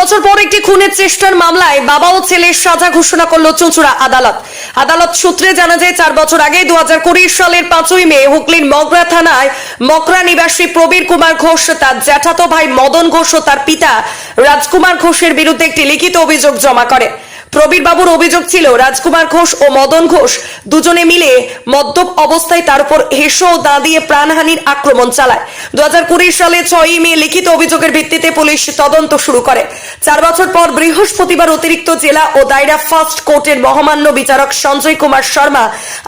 বছর পর একটি খুনের চেষ্টার মামলায় বাবা ও ছেলের সাজা ঘোষণা করল চুঁচুড়া আদালত। আদালত সূত্রে জানা যায়, চার বছর আগে দু হাজার কুড়ি সালের পাঁচই মে হুগলির মগরা থানায় মকরা নিবাসী প্রবীর কুমার ঘোষ, তার জ্যাঠাতো ভাই মদন ঘোষ ও তার পিতা রাজকুমার ঘোষের বিরুদ্ধে একটি লিখিত অভিযোগ জমা করে। প্রবীর বাবুর অভিযোগ ছিল, রাজকুমার ঘোষ ও মদন ঘোষ দুজনে মিলে মদ্যপ অবস্থায় তার উপর হেসো ও দা দিয়ে প্রাণহানির আক্রমণ চালায়। দু কুড়ি সালে ছয়ই মে লিখিত অভিযোগের ভিত্তিতে পুলিশ তদন্ত শুরু করে। চার বছর পর বৃহস্পতিবার অতিরিক্ত জেলা ও দায়রা ফার্স্ট কোর্টের মহামান্য বিচারক সঞ্জয় কুমার শর্মা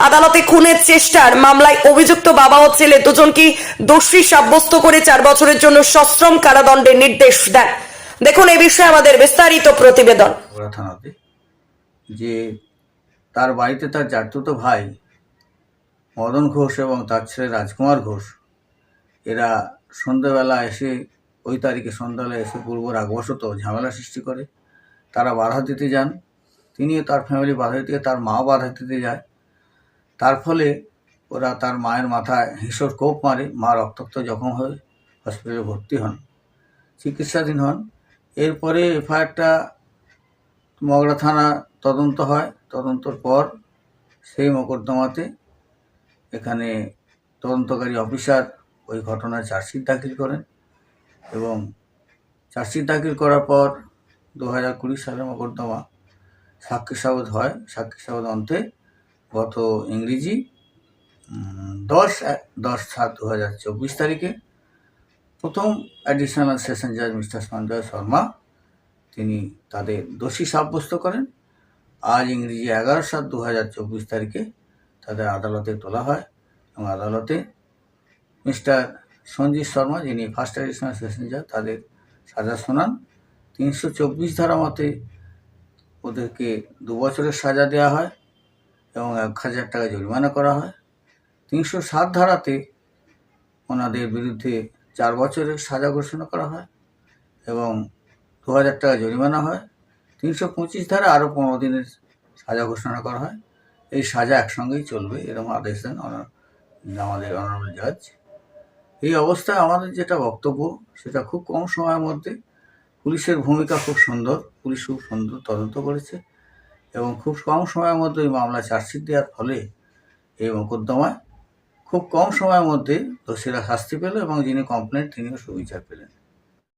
আদালতে খুনের চেষ্টার মামলায় অভিযুক্ত বাবা ও ছেলে দুজনকে দোষী সাব্যস্ত করে চার বছরের জন্য সশ্রম কারাদণ্ডের নির্দেশ দেন। দেখুন এ বিষয়ে আমাদের বিস্তারিত প্রতিবেদন। থানাতে যে তার বাড়িতে তার জাতুতো ভাই মদন ঘোষ এবং তার ছেলে রাজকুমার ঘোষ, এরা সন্ধ্যেবেলা এসে ওই তারিখে সন্ধ্যাবেলা এসে পূর্ব রাগবশত ঝামেলা সৃষ্টি করে। তারা বাধা দিতে যান। তিনিও তার ফ্যামিলি বাধা দিতে তার মাও বাধা দিতে যায়। তার ফলে ওরা তার মায়ের মাথায় হিঁসর কোপ মারে, মা রক্তাক্ত জখম হয়ে হসপিটালে ভর্তি হন, চিকিৎসাধীন হন। এরপরে এফআইআরটা মগড়া থানা তদন্ত হয়, তদন্তর পর সেই মোকদ্দমাতে এখানে তদন্তকারী অফিসার ওই ঘটনায় চার্জশিট দাখিল করেন এবং চার্জশিট দাখিল করার পর দু হাজার কুড়ি সালের মোকদ্দমা সাক্ষী সাবধ হয়। সাক্ষী সাবধ অন্তে গত ইংরেজি দশ দশ সাত দু হাজার চব্বিশ তারিখে প্রথম অ্যাডিশনাল সেশন জাজ মিস্টার সঞ্জয় শর্মা, তিনি তাদের দোষী সাব্যস্ত করেন। আজ ইংরেজি এগারো সাত দু হাজার চব্বিশ তারিখে তাদের আদালতে তোলা হয় এবং আদালতে মিস্টার সঞ্জীব শর্মা, যিনি ফার্স্ট অ্যাডিশনাল সেশন তাদের সাজা শোনান। তিনশো চব্বিশ ধারা মতে ওদেরকে দু বছরের সাজা দেওয়া হয় এবং এক হাজার টাকা জরিমানা করা হয়। তিনশো সাত ধারাতে ওনাদের বিরুদ্ধে চার বছরের সাজা ঘোষণা করা হয় এবং দু হাজার টাকা জরিমানা হয়। তিনশো পঁচিশ ধারা আরও পনেরো দিনের সাজা ঘোষণা করা হয়। এই সাজা একসঙ্গেই চলবে, এরকম আদেশ দেন আমাদের অনারেবল জাজ এই অবস্থায় আমাদের যেটা বক্তব্য, সেটা খুব কম সময়ের মধ্যে, পুলিশের ভূমিকা খুব সুন্দর, পুলিশ খুব সুন্দর তদন্ত করেছে এবং খুব কম সময়ের মধ্যে এই মামলা চার্জশিট দেওয়ার ফলে এই মোকদ্দমায় খুব কম সময়ের মধ্যে দোষীরা শাস্তি পেল এবং যিনি কমপ্লেন তিনিও সুবিচার পেলেন।